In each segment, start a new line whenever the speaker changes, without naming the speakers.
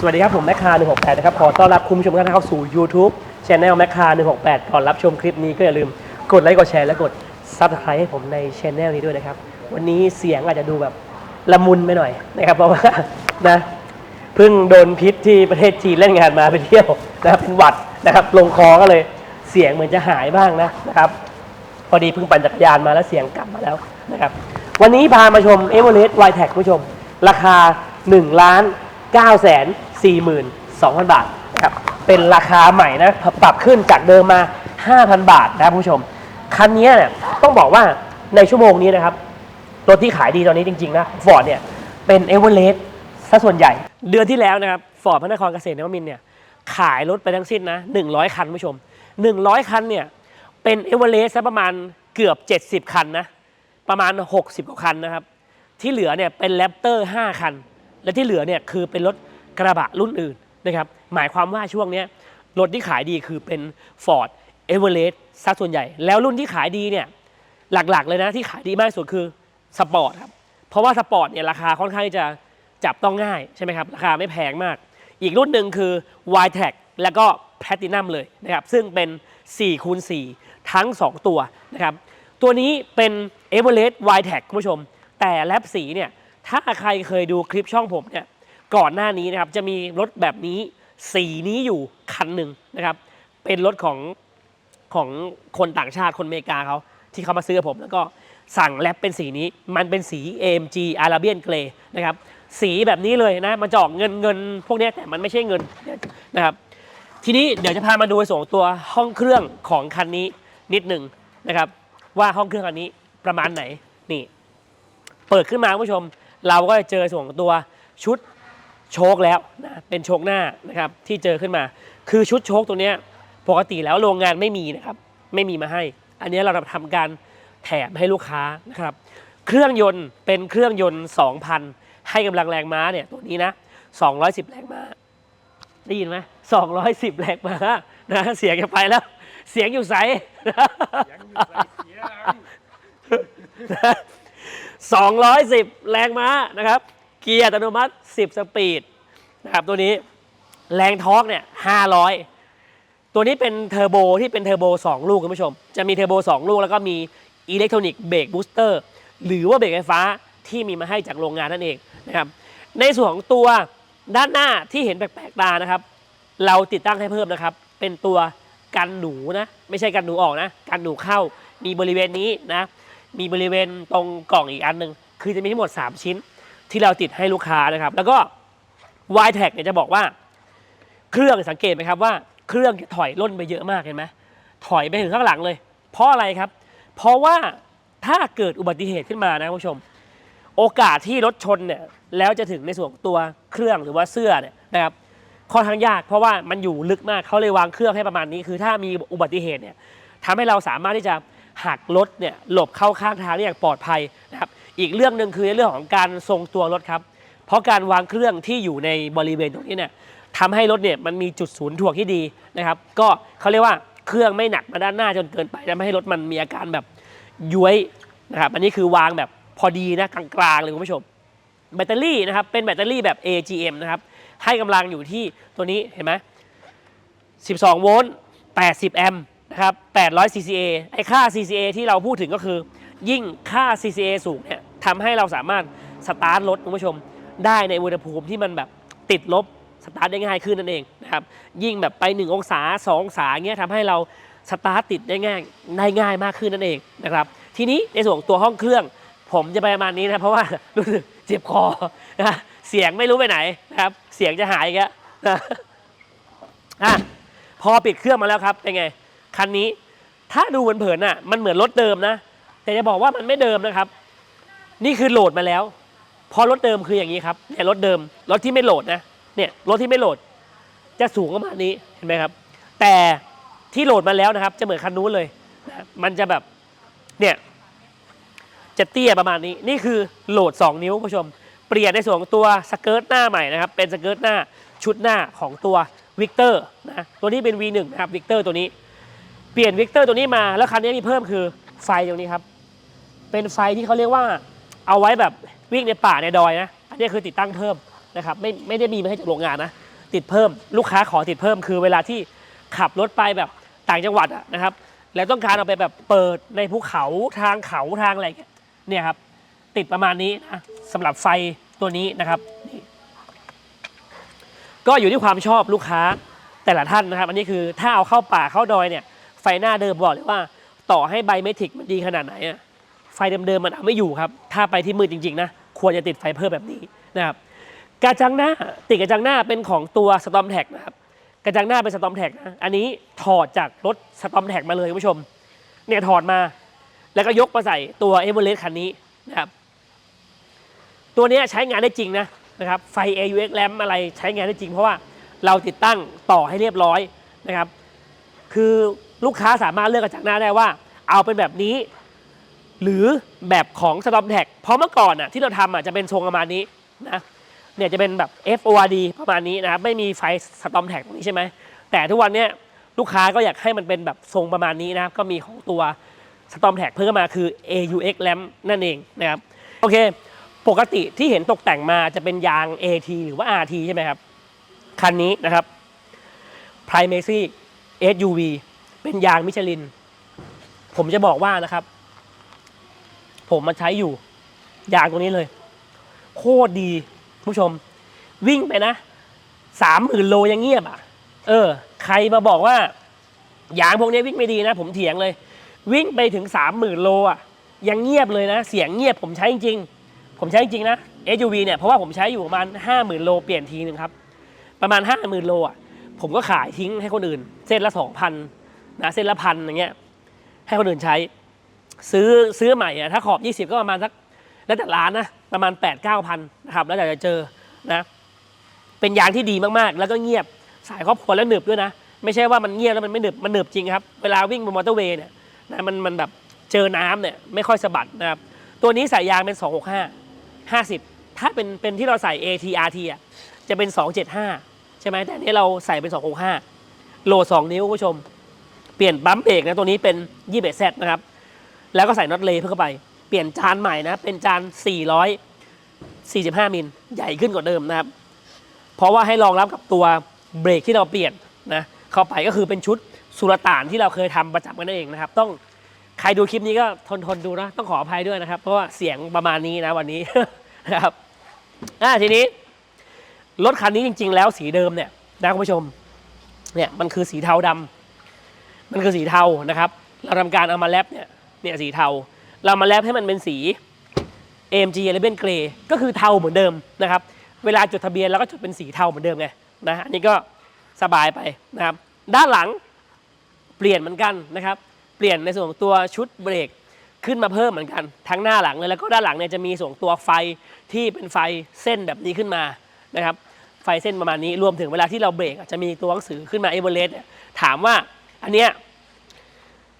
สวัสดีครับ ผมแมคคา168 นะครับ ขอต้อนรับคุณผู้ชมทุกท่านเข้าสู่ YouTube Channel แมคคา168 ก่อนรับชมคลิปนี้ก็อย่าลืมกดไลค์กดแชร์และกด Subscribe ให้ผมใน Channel นี้ด้วยนะครับ วันนี้เสียงอาจจะดูแบบละมุนไปหน่อยนะครับเพราะว่านะเพิ่งโดนพิษที่ประเทศจีนเล่นงานมาไปเที่ยวนะครับเป็นหวัดนะครับลงคอก็เลยเสียงเหมือนจะหายบ้างนะนะครับ พอดีเพิ่งปั่นจักรยานมาแล้วเสียงกลับมาแล้วนะครับ วันนี้พามาชม e v e r e s t w i t e c ผู้ชม ราคา1ล้าน9แสน 4หมื่น2,000 บาทครับเป็นราคาใหม่นะปรับขึ้นจากเดิมมา 5,000 บาทนะครับผู้ชม คันนี้เนี่ยต้องบอกว่าในชั่วโมงนี้นะครับรถที่ขายดีตอนนี้จริงๆนะฟอร์ดเนี่ยเป็นเอเวอเรสต์ซะส่วนใหญ่ เดือนที่แล้วนะครับฟอร์ดพระนครเกษตรนวมินเนี่ยขายรถไปทั้งสิ้นนะ100 คันผู้ชม 100 คันเนี่ยเป็นเอเวอเรสต์ซะประมาณเกือบ 70 คันนะประมาณ 60กว่าคันนะครับที่เหลือเนี่ยเป็นแรปเตอร์5คัน และที่เหลือเนี่ยคือเป็นรถ กระบะรุ่นอื่นนะครับหมายความว่าช่วงนี้รถที่ขายดีคือเป็น Ford e v e r e s t ซะส่วนใหญ่ แล้วรุ่นที่ขายดีเนี่ยหลักๆเลยนะที่ขายดีมากสุดคือสปอร์ตครับเพราะว่าสปอร์ตเนี่ยราคาค่อนข้างจะจับต้องง่ายใช่ไหมครับราคาไม่แพงมาก อีกรุ่นหนึ่งคือ y t e c แล้วก็ Platinum เลยนะครับซึ่งเป็น4คูณ4ทั้ง 2 ตัวนะครับตัวนี้เป็น e v e r e s t y t e c คุณผู้ชม แต่แรปสีเนี่ยถ้าใครเคยดูคลิปช่องผมเนี่ย ก่อนหน้านี้นะครับจะมีรถแบบนี้สีนี้อยู่คันหนึ่งนะครับเป็นรถของของคนต่างชาติคนอเมริกาเขาที่เขามาซื้อผม แล้วก็สั่งแรปเป็นสีนี้มันเป็นสี AMG Arabian Grey นะครับสีแบบนี้เลยนะมันจะออกเงินเงินพวกนี้แต่มันไม่ใช่เงินนะครับทีนี้เดี๋ยวจะพามาดูในส่วนของตัวห้องเครื่องของคันนี้นิดหนึ่งนะครับว่าห้องเครื่องคันนี้ประมาณไหนนี่ เปิดขึ้นมาผู้ชม เราก็จะเจอส่วนของตัวชุด โชคแล้วนะเป็นโชคหน้านะครับที่เจอขึ้นมา คือชุดโชคตัวเนี้ยปกติแล้วโรงงานไม่มีนะครับไม่มีมาให้ อันนี้เราทำการแถมให้ลูกค้านะครับเครื่องยนต์เป็นเครื่องยนต์ 2,000 ให้กำลังแรงม้าเนี่ยตัวนี้นะ 210 แรงม้าได้ยินไหม210 แรงม้านะเสียงจะไปแล้ว เสียงอยู่ใส210 แรงม้านะครับ เกียร์อัตโนมัติ 10 สปีด นะครับตัวนี้แรงทอร์กเนี่ย500ตัวนี้เป็นเทอร์โบที่เป็นเทอร์โบ2 ลูกคุณผู้ชม จะมีเทอร์โบ2 ลูกแล้วก็มีอิเล็กทรอนิกส์เบรกบูสเตอร์หรือว่าเบรกไฟฟ้าที่มีมาให้จากโรงงานนั่นเองนะครับในส่วนของตัวด้านหน้าที่เห็นแปลกๆตานะครับ เราติดตั้งให้เพิ่มนะครับ เป็นตัวกันหนูนะไม่ใช่กันหนูออกนะกันหนูเข้ามีบริเวณนี้นะมีบริเวณตรงกล่องอีกอันหนึ่งคือจะมีทั้งหมด 3 ชิ้นที่เราติดให้ลูกค้านะครับ แล้วก็ y t e c เนี่ยจะบอกว่า เครื่องสังเกตไหมครับว่าเครื่องจะถอยล่นไปเยอะมากเห็นไหมถอยไปถึงข้างหลังเลย เพราะอะไรครับ เพราะว่าถ้าเกิดอุบัติเหตุขึ้นมานะคุณผู้ชม โอกาสที่รถชนเนี่ยแล้วจะถึงในส่วนของตัวเครื่องหรือว่าเสื้อเนี่ยนะครับค่อนข้างยากเพราะว่ามันอยู่ลึกมากเขาเลยวางเครื่องให้ประมาณนี้ คือถ้ามีอุบัติเหตุเนี่ยทำให้เราสามารถที่จะหักรถเนี่ยหลบเข้าข้างทางได้อย่างปลอดภัยนะครับอีกเรื่องหนึ่งคือเรื่องของการทรงตัวรถครับ เพราะการวางเครื่องที่อยู่ในบริเวณตรงนี้เนี่ยทำให้รถเนี่ยมันมีจุดศูนย์ถ่วงที่ดีนะครับก็เขาเรียกว่าเครื่องไม่หนักมาด้านหน้าจนเกินไปทำให้รถมันมีอาการแบบย้วยนะครับอันนี้คือวางแบบพอดีนะกลางๆเลยคุณผู้ชม แบตเตอรี่นะครับเป็นแบตเตอรี่แบบ AGM นะครับให้กำลังอยู่ที่ตัวนี้เห็นไหม12 โวลต์ 80 แอมป์นะครับ 800 CCA ไอ้ค่า CCA ที่เราพูดถึงก็คือ ยิ่งค่า CCA สูงเนี่ยทำให้เราสามารถสตาร์ทรถคุณผู้ชม ได้ในอุณหภูมิที่มันแบบติดลบสตาร์ทได้ง่ายขึ้นนั่นเองนะครับยิ่งแบบไป 1 องศา 2 องศาเงี้ยทำให้เราสตาร์ทติดได้ง่ายได้ง่ายมากขึ้นนั่นเองนะครับทีนี้ในส่วนตัวห้องเครื่อง ผมจะไปประมาณนี้นะเพราะว่ารู้สึกเจ็บคอนะเสียงไม่รู้ไปไหนนะครับเสียงจะหายอีกแล้วนะอะพอปิดเครื่องมาแล้วครับเป็นไงคันนี้ถ้าดูเผินๆน่ะมันเหมือนรถเดิมนะ แต่จะบอกว่ามันไม่เดิมนะครับ นี่คือโหลดมาแล้ว พอรถเดิมคืออย่างนี้ครับเนี่ยรถเดิมรถที่ไม่โหลดนะเนี่ยรถที่ไม่โหลด จะสูงประมาณนี้เห็นไหมครับ แต่ที่โหลดมาแล้วนะครับ จะเหมือนคันนู้นเลยนะมันจะแบบเนี่ยจะเตี้ยประมาณนี้นี่คือโหลด 2 นิ้วคุณผู้ชม เปลี่ยนในส่วนของตัวสเกิร์ตหน้าใหม่นะครับ เป็นสเกิร์ตหน้าชุดหน้าของตัววิกเตอร์นะตัวนี้เป็น V1 นะครับวิกเตอร์ตัวนี้ เปลี่ยนวิกเตอร์ตัวนี้มาแล้วคันนี้มีเพิ่มคือไฟตรงนี้ครับ เป็นไฟที่เขาเรียกว่า เอาไว้แบบวิ่งในป่าในดอยนะอันนี้คือติดตั้งเพิ่มนะครับไม่ไม่ได้มีมาให้จากโรงงานนะ ติดเพิ่มลูกค้าขอติดเพิ่มคือเวลาที่ขับรถไปแบบต่างจังหวัดนะครับ แล้วต้องการเอาไปแบบเปิดในภูเขาทางเขาทางอะไรเนี่ยครับ ติดประมาณนี้นะสำหรับไฟตัวนี้นะครับนี่ก็อยู่ที่ความชอบลูกค้าแต่ละท่านนะครับ อันนี้คือถ้าเอาเข้าป่าเข้าดอยเนี่ยไฟหน้าเดิมบอกเลยว่า ต่อให้ใบเมทิกมันดีขนาดไหนอะ ไฟเดิมๆมันเอาไม่อยู่ครับ ถ้าไปที่มืดจริงๆนะควรจะติดไฟเพิ่มแบบนี้นะครับกระจังหน้าติดกระจังหน้าเป็นของตัวสตอมแท็กนะครับกระจังหน้าเป็นสตอมแท็กนะอันนี้ถอดจากรถสตอมแท็กมาเลยคุณผู้ชมเนี่ยถอดมา แล้วก็ยกมาใส่ตัวเอเวอเรสต์คันนี้นะครับตัวนี้ใช้งานได้จริงนะนะครับไฟ AUX lamp อะไรใช้งานได้จริง เพราะว่าเราติดตั้งต่อให้เรียบร้อยนะครับ คือลูกค้าสามารถเลือกกระจังหน้าได้ว่า เอาเป็นแบบนี้ หรือแบบของสตอมแท็กเพราะเมื่อก่อนอะที่เราทำอะจะเป็นทรงประมาณนี้นะเนี่ยจะเป็นแบบ FORD ประมาณนี้นะครับไม่มีไฟสตอมแท็กตรงนี้ใช่ไหมแต่ทุกวันเนี้ยลูกค้าก็อยากให้มันเป็นแบบทรงประมาณนี้นะครับก็มีของตัวสตอมแท็กเพิ่มมาคือ AUX lamp นั่นเองนะครับโอเค ปกติที่เห็นตกแต่งมาจะเป็นยาง AT หรือว่า RT ใช่ไหมครับ คันนี้นะครับ Primacy SUV เป็นยางมิชลิน ผมจะบอกว่านะครับ ผมมาใช้อยู่ ยางตัวนี้เลย โคตรดีผู้ชม วิ่งไปนะสามหมื่นโลยังเงียบอะ เออ ใครมาบอกว่ายางพวกนี้วิ่งไม่ดีนะ ผมเถียงเลย วิ่งไปถึงสามหมื่นโลอะ ยังเงียบเลยนะ เสียงเงียบผมใช้จริงๆผมใช้จริงนะ SUV เนี่ยเพราะว่าผมใช้อยู่ประมาณห้าหมื่นโลเปลี่ยนทีนึงครับ ประมาณห้าหมื่นโลอะผมก็ขายทิ้งให้คนอื่น เส้นละสองพันนะเส้นละพันอย่างเงี้ยให้คนอื่นใช้ ซื้อซื้อใหม่อะถ้าขอบ 20 ก็ประมาณสักแล้วแต่ร้านนะประมาณ 8 9 0 0 0นะครับแล้วแต่จะเจอนะเป็นยางที่ดีมากๆ แล้วก็เงียบสายครอบครัวแล้วหนึบด้วยนะ ไม่ใช่ว่ามันเงียบแล้วมันไม่หนึบมันหนึบจริงครับ เวลาวิ่งบนมอเตอร์เวย์เนี่ยนะมันมันแบบเจอน้ำเนี่ยไม่ค่อยสะบัดนะครับตัวนี้ใส่ยางเป็น 265 50 ถ้าเป็นเป็นที่เราใส่ ATRT อะจะเป็น 275 ใช่ไหมแต่นนี้เราใส่เป็น 265 โหลด 2 นิ้วคุณผู้ชม เปลี่ยนปั๊มเบรกนะตัวนี้เป็น 21Z นะครับ แล้วก็ใส่น็อตเลย์เพิ่มเข้าไป เปลี่ยนจานใหม่นะ เป็นจาน 445 มิล ใหญ่ขึ้นกว่าเดิมนะครับ เพราะว่าให้รองรับกับตัวเบรกที่เราเปลี่ยนนะ เข้าไปก็คือเป็นชุดสุรต่านที่เราเคยทำประจำกันนั่นเองนะครับ ต้องใครดูคลิปนี้ก็ทนทนดูนะ ต้องขออภัยด้วยนะครับ เพราะว่าเสียงประมาณนี้นะวันนี้นะครับอะทีนี้รถคันนี้จริง ๆ แล้วสีเดิมเนี่ยนะคุณผู้ชมเนี่ยมันคือสีเทาดำมันคือสีเทานะครับ เราทำการเอามาแรปเนี่ย เนี่ยสีเทา เรามาแรปให้มันเป็นสี AMG Eleven Grey ก็คือเทาเหมือนเดิมนะครับ เวลาจดทะเบียนเราก็จดเป็นสีเทาเหมือนเดิมไงนะอันนี้ก็สบายไปนะครับ ด้านหลังเปลี่ยนเหมือนกันนะครับ เปลี่ยนในส่วนของตัวชุดเบรกขึ้นมาเพิ่มเหมือนกัน ทั้งหน้าหลังเลยแล้วก็ด้านหลังเนี่ยจะมีส่วนตัวไฟที่เป็นไฟเส้นแบบนี้ขึ้นมานะครับ ไฟเส้นประมาณนี้รวมถึงเวลาที่เราเบรกจะมีตัวหนังสือขึ้นมาเอเวอเรสต์ถามว่าอันเนี้ย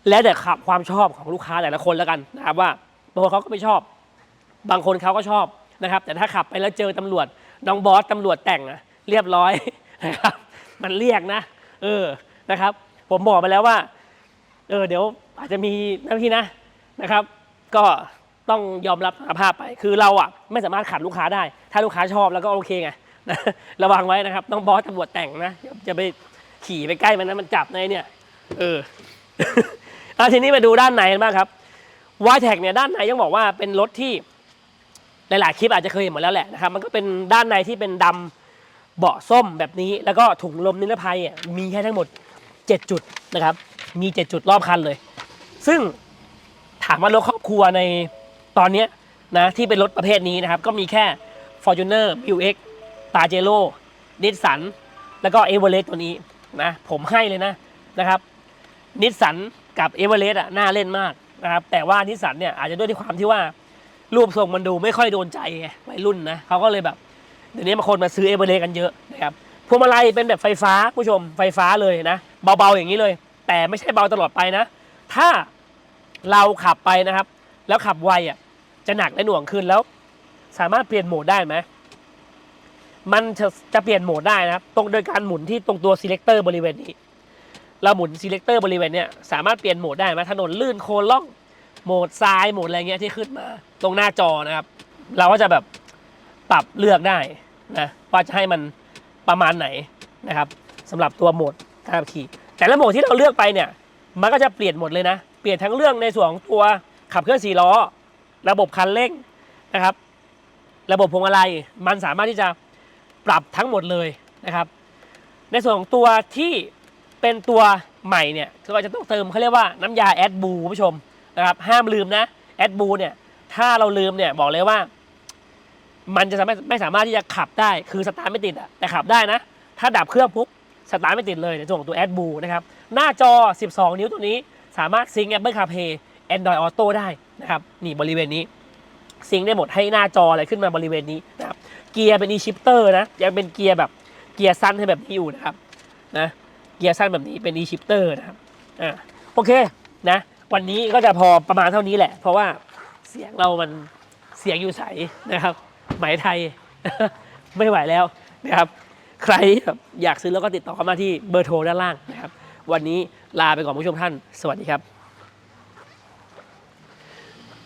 แล้วแต่ขับความชอบของลูกค้าแต่ละคนแล้วกันนะครับว่าบางคนเขาก็ไม่ชอบ บางคนเขาก็ชอบนะครับ แต่ถ้าขับไปแล้วเจอตำรวจน้องบอสตำรวจแต่งอะเรียบร้อยนะครับ มันเรียกนะ เออนะครับ ผมบอกไปแล้วว่า เออเดี๋ยวอาจจะมีนะพี่นะนะครับ ก็ต้องยอมรับสารภาพไป คือเราอะไม่สามารถขัดลูกค้าได้ ถ้าลูกค้าชอบแล้วก็โอเคไงนะระวังไว้นะครับน้องบอสตำรวจแต่งนะจะไปขี่ไปใกล้มันนะมันจับในเนี่ย เออ อาทีนี้มาดูด้านในกันบ้างครับวายแท็กเนี่ยด้านในยังบอกว่าเป็นรถที่หลายๆคลิปอาจจะเคยเห็นหมดแล้วแหละนะครับมันก็เป็นด้านในที่เป็นดำเบาะส้มแบบนี้ แล้วก็ถุงลมนิรภัยมีแค่ทั้งหมด 7 จุดนะครับ มี 7 จุดรอบคันเลย ซึ่งถามว่ารถครอบครัวในตอนนี้นะที่เป็นรถประเภทนี้นะครับ ก็มีแค่ Fortuner m u x ตาเจโร่นิสสันแล้วก็เอเวอเรสต์ตัวนี้นะผมให้เลยนะนะครับนิสสัน กับเอเวอเรสต์อะน่าเล่นมากนะครับแต่ว่านิสสันเนี่ยอาจจะด้วยที่ความที่ว่ารูปทรงมันดูไม่ค่อยโดนใจไงวัยรุ่นนะเขาก็เลยแบบเดี๋ยวนี้บางคนมาซื้อเอเวอเรสต์กันเยอะนะครับพวงมาลัยเป็นแบบไฟฟ้าผู้ชมไฟฟ้าเลยนะเบาๆอย่างนี้เลย แต่ไม่ใช่เบาตลอดไปนะ ถ้าเราขับไปนะครับ แล้วขับไวอะจะหนักและหน่วงขึ้นแล้ว สามารถเปลี่ยนโหมดได้ไหมมันจะจะเปลี่ยนโหมดได้นะครับตรงโดยการหมุนที่ตรงตัว selector บริเวณนี้ เราหมุน selector บริเวณเนี้ยสามารถเปลี่ยนโหมดได้ไหมถนนลื่นโคลนล่องโหมดทรายโหมดอะไรเงี้ยที่ขึ้นมา ตรงหน้าจอนะครับ เราก็จะแบบปรับเลือกได้นะว่าจะให้มันประมาณไหนนะครับสำหรับตัวโหมดการขับขี่ แต่ละโหมดที่เราเลือกไปเนี่ยมันก็จะเปลี่ยนหมดเลยนะ เปลี่ยนทั้งเรื่องในส่วนของตัวขับเคลื่อนสี่ล้อ ระบบคันเร่งนะครับ ระบบพวงมาลัยมันสามารถที่จะปรับทั้งหมดเลยนะครับ ในส่วนของตัวที่ เป็นตัวใหม่เนี่ยก็จะต้องเติมเขาเรียกว่าน้ำยาแอดบูคุณผู้ชมนะครับห้ามลืมนะแอดบูเนี่ยถ้าเราลืมเนี่ยบอกเลยว่า มันจะไม่ไม่สามารถที่จะขับได้คือสตาร์ทไม่ติดอะแต่ขับได้นะ ถ้าดับเครื่องปุ๊บสตาร์ทไม่ติดเลยในส่วนของตัวแอดบูนะครับหน้าจอ 12 นิ้วตัวนี้สามารถซิง Apple CarPlay Android Auto ได้นะครับนี่บริเวณนี้ซิงค์ได้หมดให้หน้าจออะไรขึ้นมาบริเวณนี้นะครับเกียร์เป็น e-shifter นะยังเป็นเกียร์แบบเกียร์สั้นให้แบบนี้อยู่นะครับนะ เกียร์สั้นแบบนี้เป็น e-shifter นะครับอ่าโอเคนะวันนี้ก็จะพอประมาณเท่านี้แหละ เพราะว่าเสียงเรามันเสียงอยู่ใสนะครับหมายไทยไม่ไหวแล้วนะครับใครอยากซื้อแล้วก็ติดต่อเข้ามาที่เบอร์โทรด้านล่างนะครับ วันนี้ลาไปก่อนผู้ชมท่าน สวัสดีครับ